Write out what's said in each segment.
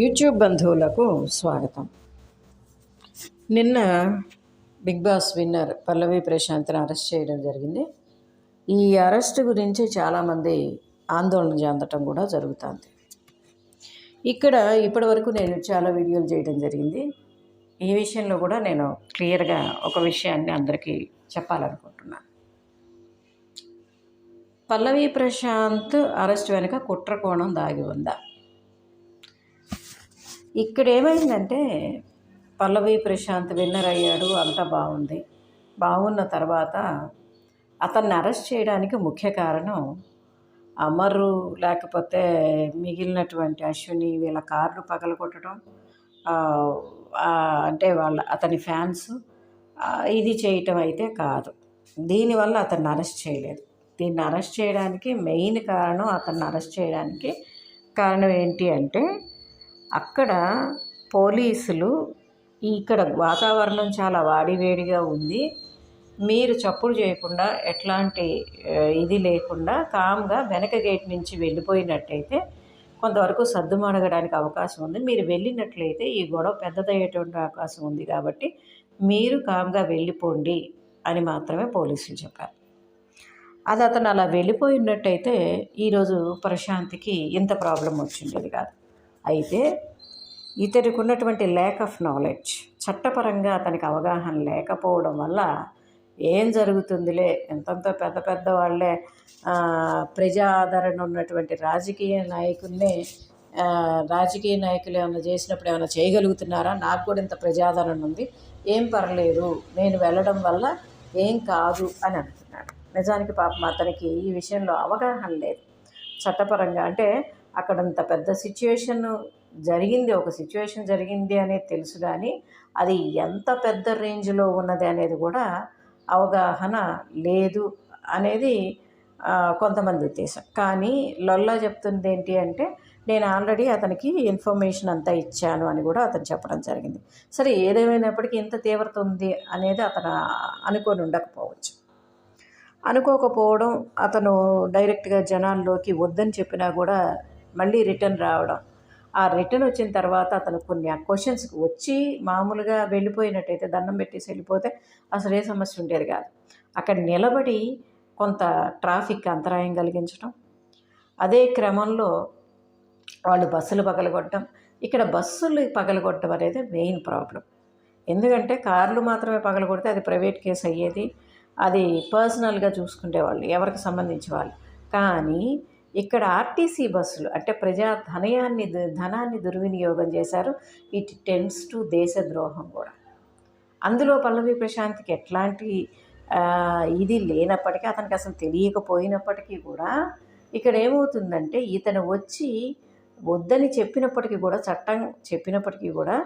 YouTube బంధువులకు స్వాగతం. నిన్న బిగ్ బాస్ విన్నర్ పల్లవి ప్రశాంత్ని అరెస్ట్ చేయడం జరిగింది. ఈ అరెస్ట్ గురించి చాలామంది ఆందోళన చెందటం కూడా జరుగుతుంది. ఇక్కడ ఇప్పటివరకు నేను చాలా వీడియోలు చేయడం జరిగింది. ఈ విషయంలో కూడా నేను క్లియర్గా ఒక విషయాన్ని అందరికీ చెప్పాలనుకుంటున్నాను. పల్లవి ప్రశాంత్ అరెస్ట్ వెనుక కుట్ర కోణం దాగి ఉందా? ఇక్కడ ఏమైందంటే పల్లవి ప్రశాంత్ విన్నర్ అయ్యాడు అంతా బాగుంది. బాగున్న తర్వాత అతన్ని అరెస్ట్ చేయడానికి ముఖ్య కారణం అమరు లేకపోతే మిగిలినటువంటి అశ్విని వీళ్ళ కార్లు పగలగొట్టడం అంటే వాళ్ళ అతని ఫ్యాన్స్ ఇది చేయటం అయితే కాదు. దీనివల్ల అతన్ని అరెస్ట్ చేయలేదు. దీన్ని అరెస్ట్ చేయడానికి మెయిన్ కారణం అతన్ని అరెస్ట్ చేయడానికి కారణం ఏంటి అంటే అక్కడ పోలీసులు ఇక్కడ వాతావరణం చాలా వాడివేడిగా ఉంది. మీరు చప్పుడు చేయకుండా ఎట్లాంటి ఇది లేకుండా కామ్గా వెనక గేట్ నుంచి వెళ్ళిపోయినట్టయితే కొంతవరకు సర్దుమడగడానికి అవకాశం ఉంది. మీరు వెళ్ళినట్లయితే ఈ గొడవ పెద్దదయ్యేటువంటి అవకాశం ఉంది కాబట్టి మీరు కామ్గా వెళ్ళిపోండి అని మాత్రమే పోలీసులు చెప్పారు. అది అతను అలా వెళ్ళిపోయినట్టయితే ఈరోజు ప్రశాంత్కి ఇంత ప్రాబ్లం వచ్చిండేది కాదు. అయితే ఇతడికి ఉన్నటువంటి ల్యాక్ ఆఫ్ నాలెడ్జ్ చట్టపరంగా అతనికి అవగాహన లేకపోవడం వల్ల ఏం జరుగుతుందిలే? ఎంతంత పెద్ద పెద్ద వాళ్ళే ప్రజాదరణ ఉన్నటువంటి రాజకీయ నాయకుల్ని రాజకీయ నాయకులు ఏమైనా చేసినప్పుడు ఏమైనా చేయగలుగుతున్నారా? నాకు కూడా ఇంత ప్రజాదరణ ఉంది. ఏం పర్లేదు నేను వెళ్ళడం వల్ల ఏం కాదు అని అంటున్నాడు. నిజానికి పాపం అతనికి ఈ విషయంలో అవగాహన లేదు. చట్టపరంగా అంటే అక్కడంత పెద్ద సిచ్యువేషన్ జరిగింది ఒక సిచ్యువేషన్ జరిగింది అనేది తెలుసు కానీ అది ఎంత పెద్ద రేంజ్లో ఉన్నది అనేది కూడా అవగాహన లేదు అనేది కొంతమంది ఉద్దేశం. కానీ లొల్లా చెప్తుంది ఏంటి అంటే నేను ఆల్రెడీ అతనికి ఇన్ఫర్మేషన్ అంతా ఇచ్చాను అని కూడా అతను చెప్పడం జరిగింది. సరే ఏదేమైనప్పటికీ ఇంత తీవ్రత ఉంది అనేది అతను అనుకొని ఉండకపోవచ్చు. అనుకోకపోవడం అతను డైరెక్ట్గా జనాల్లోకి వద్దని చెప్పినా కూడా మళ్ళీ రిటర్న్ రావడం. ఆ రిటర్న్ వచ్చిన తర్వాత అతను కొన్ని ఆ క్వశ్చన్స్కి వచ్చి మామూలుగా వెళ్ళిపోయినట్టయితే దండం పెట్టేసి వెళ్ళిపోతే అసలు ఏ సమస్య ఉండేది కాదు. అక్కడ నిలబడి కొంత ట్రాఫిక్ అంతరాయం కలిగించడం. అదే క్రమంలో వాళ్ళు బస్సులు పగలగొట్టడం. ఇక్కడ బస్సులు పగలగొట్టడం అనేది మెయిన్ ప్రాబ్లం ఎందుకంటే కార్లు మాత్రమే పగలగొడితే అది ప్రైవేట్ కేసు అయ్యేది. అది పర్సనల్గా చూసుకునేవాళ్ళు ఎవరికి సంబంధించి వాళ్ళు. కానీ ఇక్కడ ఆర్టీసీ బస్సులు అంటే ప్రజా ధనయాన్ని ధనాన్ని దుర్వినియోగం చేశారు. ఇట్ టెన్స్ టు దేశద్రోహం కూడా. అందులో పల్లవి ప్రశాంత్కి ఎట్లాంటి ఇది లేనప్పటికీ అతనికి అసలు తెలియకపోయినప్పటికీ కూడా ఇక్కడ ఏమవుతుందంటే ఇతను వచ్చి వద్దని చెప్పినప్పటికీ కూడా చట్టం చెప్పినప్పటికీ కూడా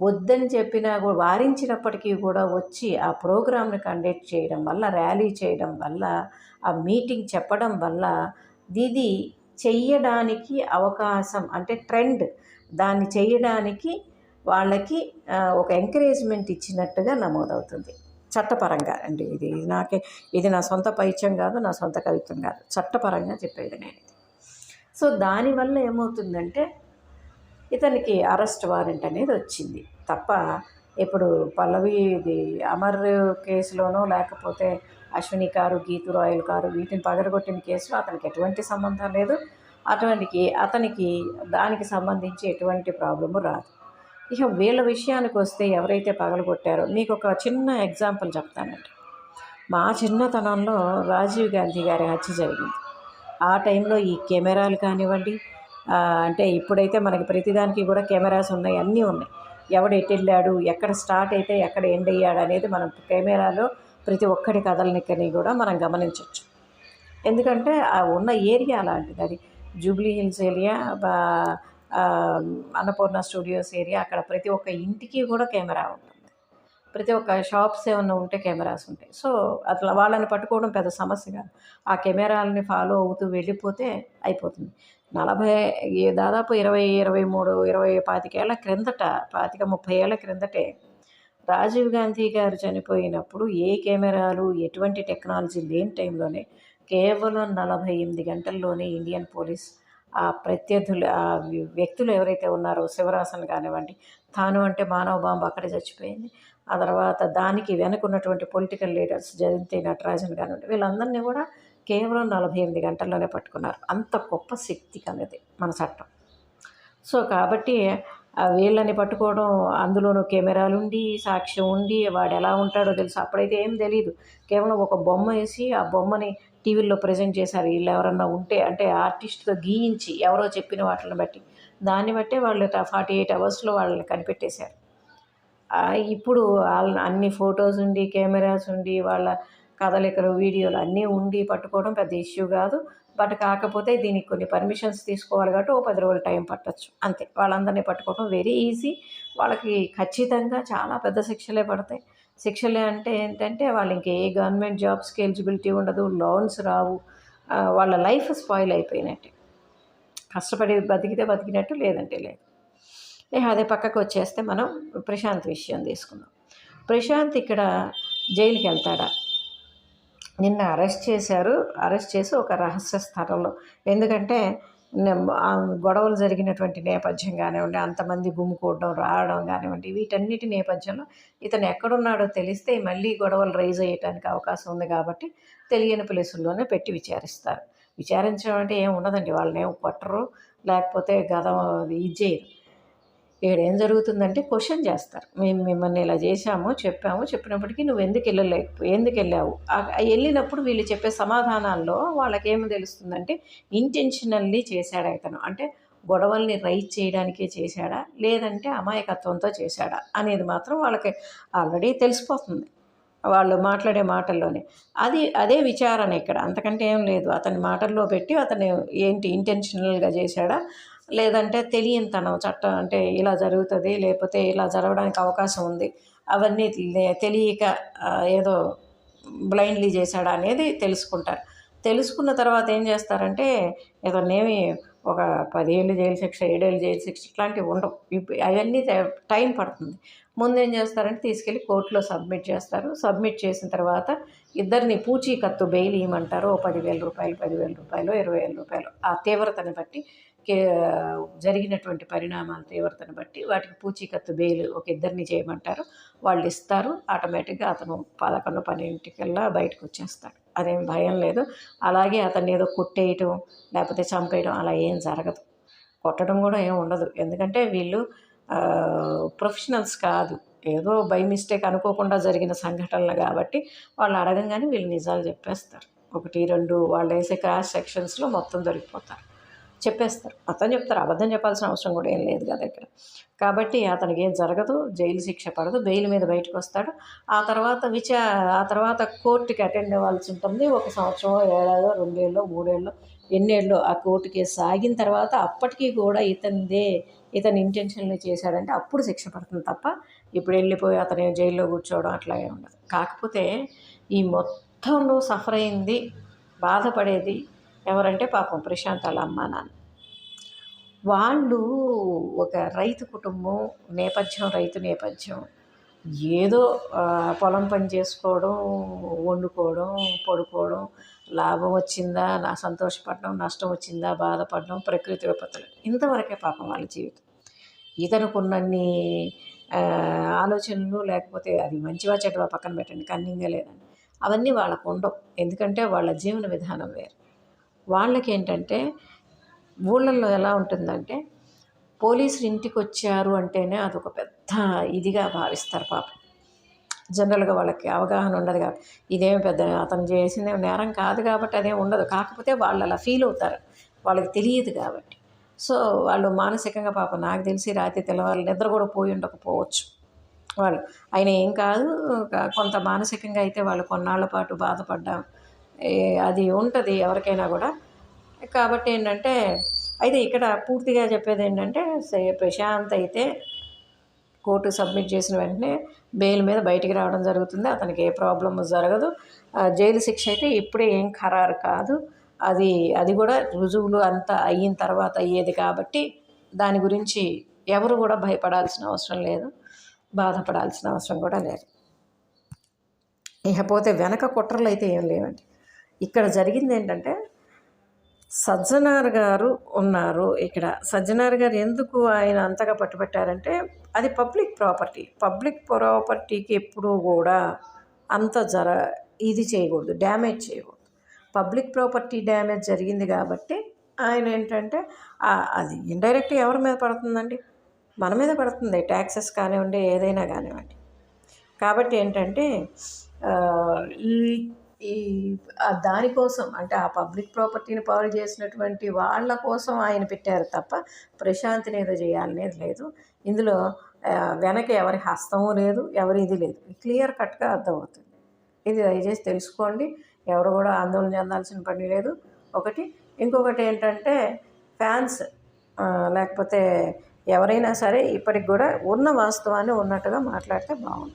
వద్దని చెప్పినా కూడా వారించినప్పటికీ కూడా వచ్చి ఆ ప్రోగ్రామ్ని కండక్ట్ చేయడం వల్ల ర్యాలీ చేయడం వల్ల ఆ మీటింగ్ చెప్పడం వల్ల ఇది చెయ్యడానికి అవకాశం అంటే ట్రెండ్ దాన్ని చేయడానికి వాళ్ళకి ఒక ఎంకరేజ్మెంట్ ఇచ్చినట్టుగా నమోదవుతుంది. చట్టపరంగా అండి ఇది. నాకే ఇది నా సొంత పైత్యం కాదు నా సొంత కవిత్వం కాదు. చట్టపరంగా చెప్పేది నేను ఇది. సో దానివల్ల ఏమవుతుందంటే ఇతనికి అరెస్ట్ వారెంట్ అనేది వచ్చింది. తప్ప ఇప్పుడు పల్లవి ఇది అమర్ కేసులోనో లేకపోతే Ashwini car Geetu Royal car వీటిని పగలగొట్టిన కేసులో అతనికి ఎటువంటి సంబంధం లేదు. అటువంటికి అతనికి దానికి సంబంధించి ఎటువంటి ప్రాబ్లము రాదు. ఇక వీళ్ళ విషయానికి వస్తే ఎవరైతే పగలగొట్టారో మీకు ఒక చిన్న ఎగ్జాంపుల్ చెప్తానండి. మా చిన్నతనంలో రాజీవ్ గాంధీ గారి హత్య జరిగింది. ఆ టైంలో ఈ కెమెరాలు కానివ్వండి అంటే ఇప్పుడైతే మనకి ప్రతిదానికి కూడా కెమెరాస్ ఉన్నాయి అన్నీ ఉన్నాయి. ఎవడు ఎటు వెళ్ళాడు ఎక్కడ స్టార్ట్ అయితే ఎక్కడ ఎండ్ అయ్యాడు అనేది మనం కెమెరాలో ప్రతి ఒక్కటి కదలనికని కూడా మనం గమనించవచ్చు. ఎందుకంటే ఆ ఉన్న ఏరియా అలాంటిది అది Jubilee Hills area Annapurna studios area అక్కడ ప్రతి ఒక్క ఇంటికి కూడా కెమెరా ఉంటుంది. ప్రతి ఒక్క షాప్స్ ఏమన్నా ఉంటే కెమెరాస్ ఉంటాయి. సో అట్లా వాళ్ళని పట్టుకోవడం పెద్ద సమస్య కాదు. ఆ కెమెరాలని ఫాలో అవుతూ వెళ్ళిపోతే అయిపోతుంది. నలభై దాదాపు ఇరవై ఇరవై మూడు ఇరవై పాతికేళ్ళ క్రిందట పాతిక ముప్పై ఏళ్ళ క్రిందటే రాజీవ్ గాంధీ గారు చనిపోయినప్పుడు ఏ కెమెరాలు ఎటువంటి టెక్నాలజీ లేని టైంలోనే కేవలం నలభై ఎనిమిది గంటల్లోనే ఇండియన్ పోలీస్ ఆ ప్రత్యర్థులు ఆ వ్యక్తులు ఎవరైతే ఉన్నారో శివరాసన్ కానివ్వండి తాను అంటే మానవ బాంబు అక్కడే చచ్చిపోయింది. ఆ తర్వాత దానికి వెనకున్నటువంటి పొలిటికల్ లీడర్స్ జయంతి నటరాజన్ కానివ్వండి వీళ్ళందరినీ కూడా కేవలం నలభై ఎనిమిది గంటల్లోనే పట్టుకున్నారు. అంత గొప్ప శక్తి కలది మన చట్టం. సో కాబట్టి ఆ వీళ్ళని పట్టుకోవడం అందులోనూ కెమెరాలు ఉండి సాక్ష్యం ఉండి వాడు ఎలా ఉంటాడో తెలుసు. అప్పుడైతే ఏం తెలియదు కేవలం ఒక బొమ్మ వేసి ఆ బొమ్మని టీవీల్లో ప్రజెంట్ చేశారు. వీళ్ళు ఎవరన్నా ఉంటే అంటే ఆర్టిస్ట్తో గీయించి ఎవరో చెప్పిన వాటిని బట్టి. దాన్ని బట్టే వాళ్ళు ఫార్టీ ఎయిట్ అవర్స్లో వాళ్ళని కనిపెట్టేశారు. ఇప్పుడు వాళ్ళ అన్ని ఫొటోస్ ఉండి కెమెరాస్ ఉండి వాళ్ళ కదలికలు వీడియోలు అన్నీ ఉండి పట్టుకోవడం పెద్ద ఇష్యూ కాదు. బట్ కాకపోతే దీనికి కొన్ని పర్మిషన్స్ తీసుకోవాలి కాబట్టి ఓ పది రోజులు టైం పట్టచ్చు. అంతే. వాళ్ళందరినీ పట్టుకోవడం వెరీ ఈజీ వాళ్ళకి ఖచ్చితంగా చాలా పెద్ద శిక్షలే పడతాయి. శిక్షలే అంటే ఏంటంటే వాళ్ళు ఇంకే గవర్నమెంట్ జాబ్స్కి ఎలిజిబిలిటీ ఉండదు లోన్స్ రావు వాళ్ళ లైఫ్ స్పాయిల్ అయిపోయినట్టే. కష్టపడి బతికితే బతికినట్టు లేదంటే లేదు. అదే పక్కకు వచ్చేస్తే మనం ప్రశాంత్ విషయం తీసుకుందాం. ప్రశాంత్ ఇక్కడ జైలుకి వెళ్తాడా? నిన్న అరెస్ట్ చేశారు. అరెస్ట్ చేసి ఒక రహస్య స్థలంలో. ఎందుకంటే గొడవలు జరిగినటువంటి నేపథ్యం కానివ్వండి అంతమంది గుమ్ముకోవడం రావడం కానివ్వండి వీటన్నిటి నేపథ్యంలో ఇతను ఎక్కడున్నాడో తెలిస్తే మళ్ళీ గొడవలు రైజ్ అయ్యడానికి అవకాశం ఉంది కాబట్టి తెలియని ప్లేసుల్లోనే పెట్టి విచారిస్తారు. విచారించడం అంటే ఏం ఉండదండి. వాళ్ళని ఏం కొట్టరు. లేకపోతే గదం ఇది చేయరు. ఇక్కడ ఏం జరుగుతుందంటే క్వశ్చన్ చేస్తారు. మేము మిమ్మల్ని ఇలా చేశాము చెప్పాము చెప్పినప్పటికీ నువ్వు ఎందుకు వెళ్ళలేకపో ఎందుకు వెళ్ళావు? వెళ్ళినప్పుడు వీళ్ళు చెప్పే సమాధానాల్లో వాళ్ళకి ఏమి తెలుస్తుందంటే ఇంటెన్షనల్లీ చేశాడా ఇతను. అంటే గొడవల్ని రైజ్ చేయడానికే చేశాడా? లేదంటే అమాయకత్వంతో చేశాడా? అనేది మాత్రం వాళ్ళకి ఆల్రెడీ తెలిసిపోతుంది. వాళ్ళు మాట్లాడే మాటల్లోనే. అది అదే విచారణ ఇక్కడ. అంతకంటే ఏం లేదు. అతని మాటల్లో పెట్టి అతను ఏంటి ఇంటెన్షనల్గా చేశాడా? లేదంటే తెలియనితనం చట్టం అంటే ఇలా జరుగుతుంది లేకపోతే ఇలా జరగడానికి అవకాశం ఉంది. అవన్నీ తెలియక ఏదో బ్లైండ్లీ చేశాడా అనేది తెలుసుకుంటారు. తెలుసుకున్న తర్వాత ఏం చేస్తారంటే ఇతన్నేమి ఒక పదేళ్ళు జైలు శిక్ష ఏడేళ్ళు జైలు శిక్ష ఇట్లాంటివి ఉండవు. అవన్నీ టైం పడుతుంది. ముందు ఏం చేస్తారంటే తీసుకెళ్ళి కోర్టులో సబ్మిట్ చేస్తారు. సబ్మిట్ చేసిన తర్వాత ఇద్దరిని పూచీకత్తు బెయిల్ ఇవ్వమంటారు ఓ పదివేల రూపాయలు పదివేల రూపాయలు ఇరవై వేల రూపాయలు. ఆ తీవ్రతని బట్టి జరిగినటువంటి పరిణామాల తీవ్రతను బట్టి వాటికి పూచీకత్తు బెయిల్ ఒక ఇద్దరిని చేయమంటారు. వాళ్ళు ఇస్తారు. ఆటోమేటిక్గా అతను పదకొండు పన్నెండింటికల్లా బయటకు వచ్చేస్తాడు. అదేం భయం లేదు. అలాగే అతన్ని ఏదో కొట్టేయటం లేకపోతే చంపేయడం అలా ఏం జరగదు. కొట్టడం కూడా ఏం ఉండదు. ఎందుకంటే వీళ్ళు ప్రొఫెషనల్స్ కాదు. ఏదో బై మిస్టేక్ అనుకోకుండా జరిగిన సంఘటనలు కాబట్టి వాళ్ళు అడగంగానే వీళ్ళు నిజాలు చెప్పేస్తారు. ఒకటి రెండు వాళ్ళు వేసే క్రాస్ సెక్షన్స్లో మొత్తం దొరికిపోతారు. చెప్పేస్తారు. అతను చెప్తారు అబద్ధం చెప్పాల్సిన అవసరం కూడా ఏం లేదు కదా ఇక్కడ కాబట్టి అతనికి ఏం జరగదు జైలు శిక్ష పడదు బెయిల్ మీద బయటకు వస్తాడు. ఆ తర్వాత విచా ఆ తర్వాత కోర్టుకి అటెండ్ అవ్వాల్సి ఉంటుంది. ఒక సంవత్సరం ఏడాదో రెండేళ్ళు మూడేళ్ళు ఎన్నేళ్ళు ఆ కోర్టు కేసు సాగిన తర్వాత అప్పటికీ కూడా ఇతనిదే ఇతను ఇంటెన్షన్లు చేశాడంటే అప్పుడు శిక్ష పడుతుంది తప్ప ఇప్పుడు వెళ్ళిపోయి అతను జైల్లో కూర్చోవడం అట్లాగే ఉండదు. కాకపోతే ఈ మొత్తంలో సఫర్ అయింది బాధపడేది ఎవరంటే పాపం ప్రశాంత్ వాళ్ళ అమ్మ నాన్న. వాళ్ళు ఒక రైతు కుటుంబం నేపథ్యం రైతు నేపథ్యం. ఏదో పొలం పని చేసుకోవడం వండుకోవడం పడుకోవడం లాభం వచ్చిందా నా సంతోషపడడం నష్టం వచ్చిందా బాధపడడం ప్రకృతి విపత్తులు. ఇంతవరకే పాపం వాళ్ళ జీవితం. ఇతనుకున్నన్ని ఆలోచనలు లేకపోతే అది మంచివా చెడ్డవా పక్కన పెట్టండి కన్నింగా లేదండి. అవన్నీ వాళ్ళకు ఉండవు. ఎందుకంటే వాళ్ళ జీవన విధానం వేరు. వాళ్ళకి ఏంటంటే ఊళ్ళల్లో ఎలా ఉంటుందంటే పోలీసులు ఇంటికి వచ్చారు అంటేనే అదొక పెద్ద ఇదిగా భావిస్తారు పాపం. జనరల్గా వాళ్ళకి అవగాహన ఉండదు కాబట్టి ఇదేమి పెద్ద అతను చేసింది నేరం కాదు కాబట్టి అదేం ఉండదు. కాకపోతే వాళ్ళు అలా ఫీల్ అవుతారు. వాళ్ళకి తెలియదు కాబట్టి. సో వాళ్ళు మానసికంగా పాపం నాకు తెలిసి రాత్రి తెల్లవారు నిద్ర కూడా పోయి ఉండకపోవచ్చు వాళ్ళు. ఆయన ఏం కాదు కొంత మానసికంగా అయితే వాళ్ళు కొన్నాళ్ళ పాటు బాధపడ్డాం. అది ఉంటుంది ఎవరికైనా కూడా. కాబట్టి ఏంటంటే అయితే ఇక్కడ పూర్తిగా చెప్పేది ఏంటంటే ప్రశాంత్ అయితే కోర్టు సబ్మిట్ చేసిన వెంటనే బెయిల్ మీద బయటికి రావడం జరుగుతుంది. అతనికి ఏ ప్రాబ్లమ్ జరగదు. జైలు శిక్ష అయితే ఇప్పుడే ఏం ఖరారు కాదు. అది అది కూడా రుజువులు అంతా అయిన తర్వాత అయ్యేది కాబట్టి దాని గురించి ఎవరు కూడా భయపడాల్సిన అవసరం లేదు. బాధపడాల్సిన అవసరం కూడా లేదు. ఇకపోతే వెనక కుట్రలు అయితే ఏం లేవండి. ఇక్కడ జరిగింది ఏంటంటే సజ్జనార్ గారు ఉన్నారు ఇక్కడ. సజ్జనార్ గారు ఎందుకు ఆయన అంతగా పట్టుబట్టారంటే అది పబ్లిక్ ప్రాపర్టీ. పబ్లిక్ ప్రాపర్టీకి ఎప్పుడూ కూడా అంత జర ఇది చేయకూడదు డ్యామేజ్ చేయకూడదు. పబ్లిక్ ప్రాపర్టీ డ్యామేజ్ జరిగింది కాబట్టి ఆయన ఏంటంటే అది ఇండైరెక్ట్ ఎవరి మీద పడుతుందండి? మన మీద పడుతుంది. ట్యాక్సెస్ కానివ్వండి ఏదైనా కానివ్వండి. కాబట్టి ఏంటంటే ఈ ఈ దానికోసం అంటే ఆ పబ్లిక్ ప్రాపర్టీని పాడు చేసినటువంటి వాళ్ళ కోసం ఆయన పెట్టారు తప్ప ప్రశాంతిని ఏదో చేయాలనేది లేదు. ఇందులో వెనక ఎవరి హస్తము లేదు ఎవరి ఇది లేదు. క్లియర్ కట్గా అర్థమవుతుంది. ఇది దయచేసి తెలుసుకోండి. ఎవరు కూడా ఆందోళన చెందాల్సిన పని లేదు. ఒకటి ఇంకొకటి ఏంటంటే ఫ్యాన్స్ లేకపోతే ఎవరైనా సరే ఇప్పటికి కూడా ఉన్న వాస్తవాన్ని ఉన్నట్టుగా మాట్లాడితే బాగుంటుంది.